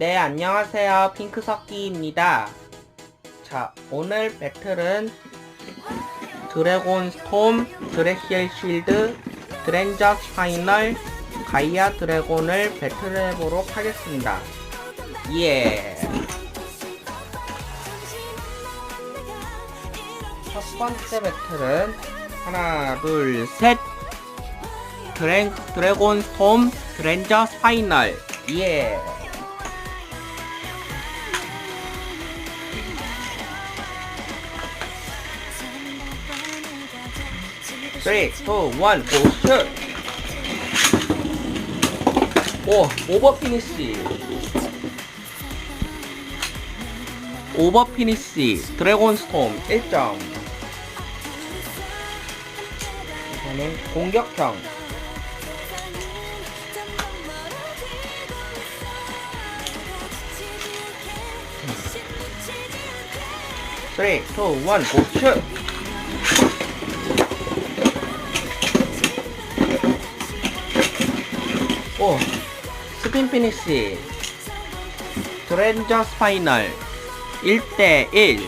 네, 안녕하세요. 핑크석기입니다. 자, 오늘 배틀은 드래곤 스톰, 드래힐 쉴드, 드렌저스 파이널, 가이아 드래곤을 배틀해보도록 하겠습니다. 예. 첫 번째 배틀은 하나, 둘, 셋. 드래, 드래곤 스톰, 드렌저스 파이널. 예. 쓰리, 투, 원, 고, 슛! 오, 오버 피니시. 오버 피니시, 드래곤 스톰 1점. 이거는 공격형. 쓰리, 투, 원, 고, 슛! 오, 스핀 피니시. 드렌저 스 파이널 1대1.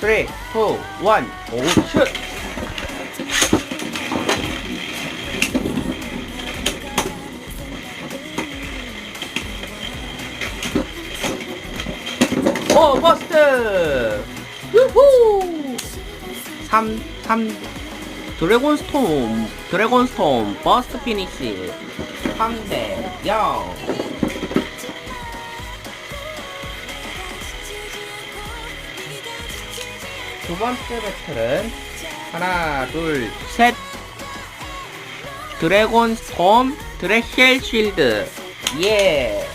쓰리, 투, 원, 오, 슛! 버스트! 유후! 3, 3, 드래곤 스톰, 드래곤 스톰, 버스트 피니시. 3대 0. 두 번째 배틀은 하나, 둘, 셋. 드래곤 스톰, 드래힐 쉴드. 예.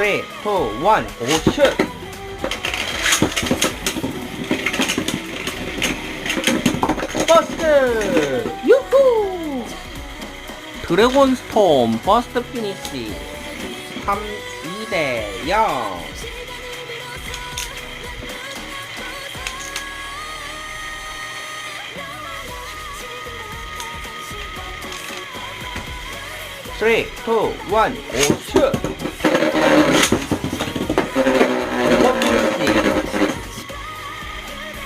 쓰리, 투, 원, 오, 슛! 버스트! 유후! 드래곤 스톰, 버스트 피니시. 3, 2대 0. 쓰리, 투, 원, 오, 슛!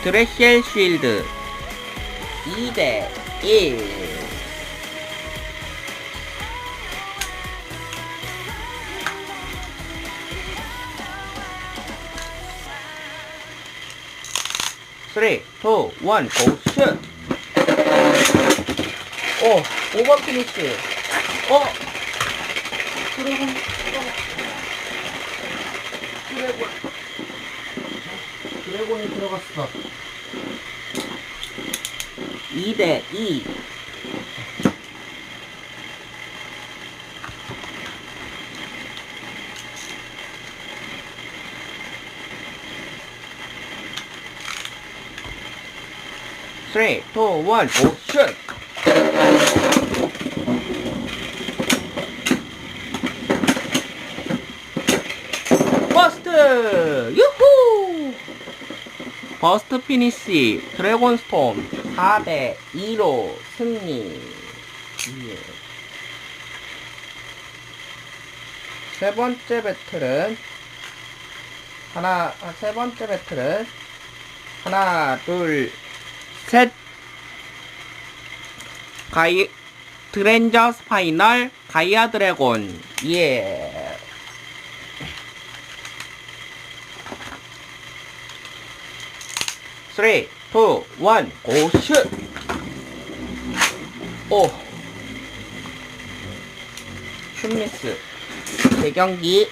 드레쉘 쉴드 2대 1 3, 2, 1, 고, 슛! 오, 오버 피니시. 어? 드래곤, 드래곤. 드래곤이 들어갔어. 2대 2. 쓰리, 투, 원, 오, 슛! 버스트! 유후! 버스트 피니시 드래곤 스톰 4대 2로 승리. 예. 세 번째 배틀은 하나 아, 세 번째 배틀은 하나 둘셋 가이 드렌저 스 파이널 가이아 드래곤 예. 쓰리, 투, 원, 고, 슛! 오! 슛미스. 대경기.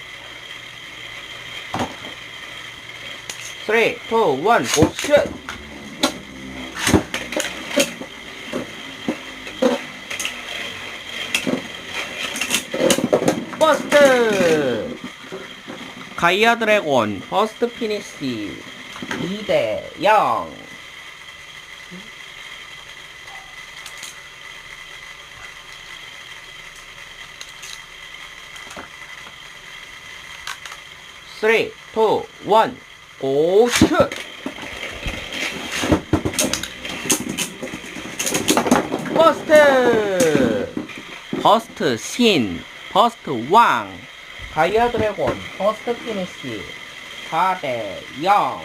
쓰리, 투, 원, 고, 슛! 버스트! 가이아 드래곤, 버스트 피니시. 2대 0. 3, 2, 1, 원, 고슛! 버스트! 버스트 신, 버스트 왕, 가이아 드래곤, 버스트 피니시, 4대 0.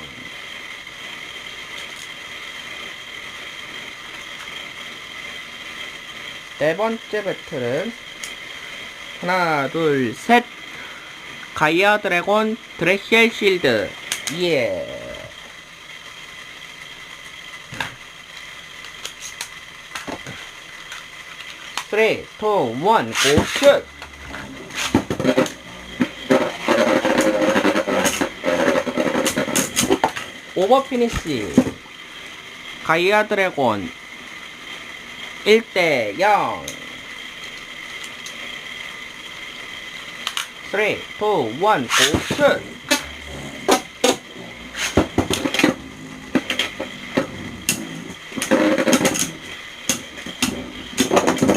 네 번째 배틀은 하나, 둘, 셋. 가이아 드래곤 드레시엘 실드. 예. 쓰리, 투, 원, 고, 슛! 오버 피니시. 가이아 드래곤 1대 0. 3, 2, 1, 고, 슛!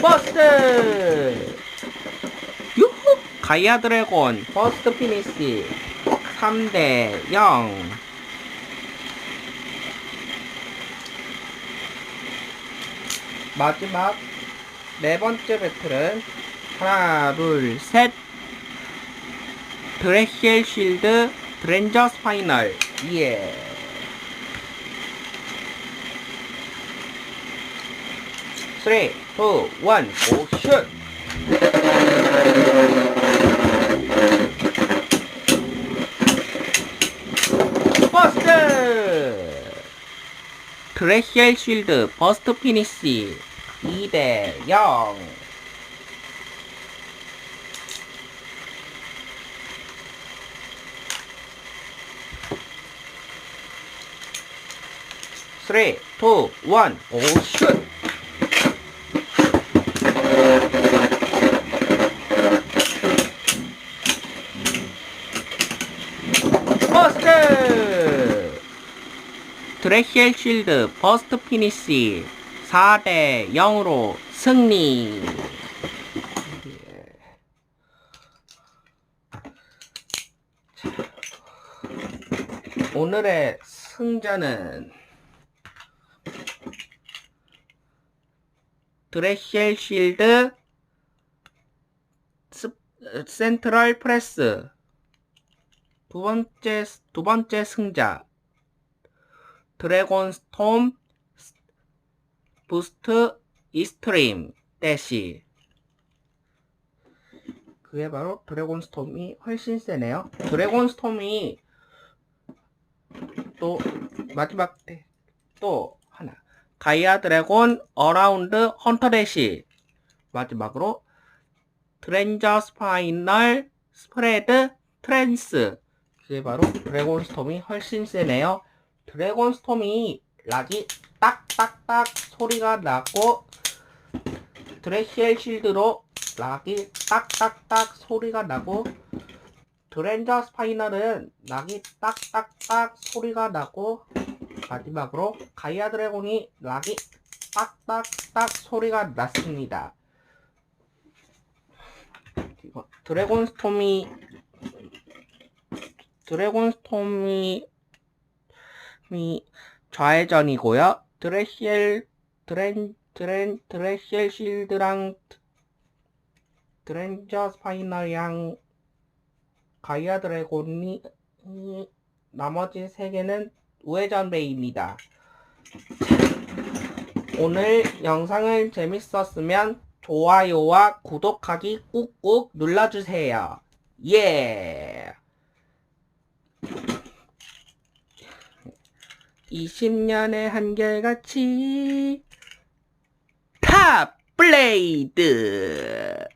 버스트! 유후! 가이아 드래곤 버스트 피니시 3대 0. 마지막 네 번째 배틀은 하나, 둘, 셋. 드레시엘 쉴드 드렌저스 파이널. 예. 쓰리, 투, 원, 고, 슛! 버스트! 드레시엘 쉴드 버스트 피니시 2대 0. 쓰리, 투, 원, 오, 슛! 버스트! 드레시엘 쉴드 버스트 피니시 4대 0으로 승리! 오늘의 승자는 쉴드 스, 센트럴 프레스 두 번째 두 번째 승자 드래곤 스톰 부스트 이스트림 대시 그게 바로 드래곤 스톰이 훨씬 세네요. 드래곤 스톰이 또 마지막 때 또 하나 가이아 드래곤 어라운드 헌터 대시 마지막으로 트렌저 스파이널 스프레드 트랜스 그게 바로 드래곤 스톰이 훨씬 세네요. 드래곤 스톰이 락이 딱딱딱 소리가 나고 드레시엘 실드로 락이 딱딱딱 소리가 나고 드렌저 스파이널은 락이 딱딱딱 소리가 나고 마지막으로 가이아 드래곤이 락이 딱딱딱 소리가 났습니다. 드래곤 스톰이 드래곤 스톰이 이 좌회전이고요. 드레시엘 드렌 드렌 드레시엘 실드랑 드렌저 스파이널이랑 가이아 드래곤이 이 나머지 세 개는 우회전 베이입니다. 오늘 영상을 재밌었으면 좋아요와 구독하기 꾹꾹 눌러주세요. 예! 20년의 한결같이 탑 블레이드